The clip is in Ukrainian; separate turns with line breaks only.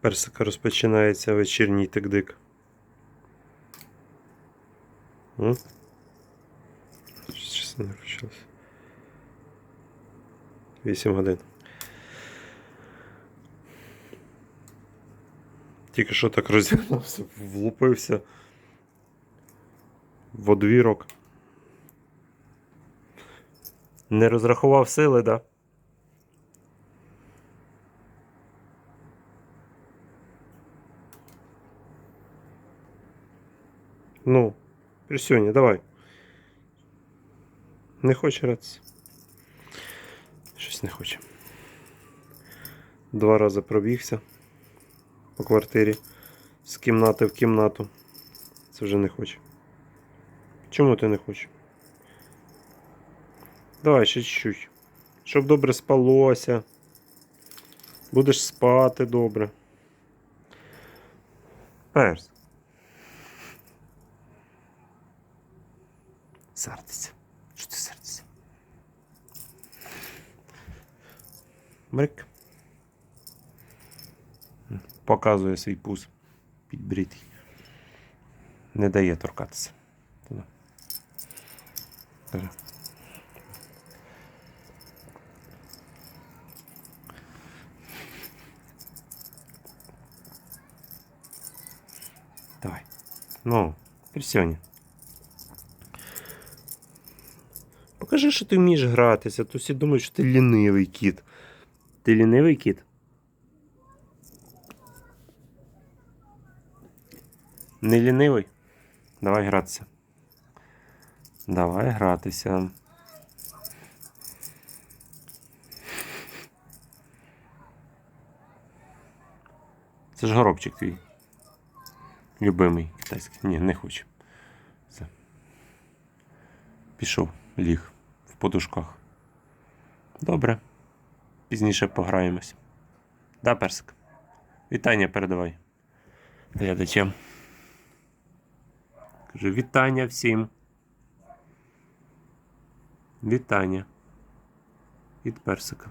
персика розпочинається вечірній тик-дик. Щось не включилось. 8 годин. Тільки що так розігнався, влупився в одвірок. Не розрахував сили, да? Ну, Присюня, давай. Не хоче гратися. Щось не хоче. Два рази пробігся по квартирі з кімнати в кімнату. Це вже не хоче. Чому ти не хочеш? Давай ще чуть-чуть. Щоб добре спалося. Будеш спати добре. Перс. Сердиться. Що ти сердишся? Брик. Показує свій пуз підбритий. Не дає торкатися. Туди. Бери. Давай. Ну, Крисьоня. Покажи, що ти вмієш гратися, то всі думають, що ти лінивий кіт. Ти лінивий кіт? Не лінивий? Давай гратися. Давай гратися. Це ж горобчик твій. Любимий китайський. Ні, не хоче. Все. Пішов, ліг подушках. Добре. Пізніше пограємось. Да, персик? Вітання передавай. Глядачам. Кажу, вітання всім. Вітання. Від персика.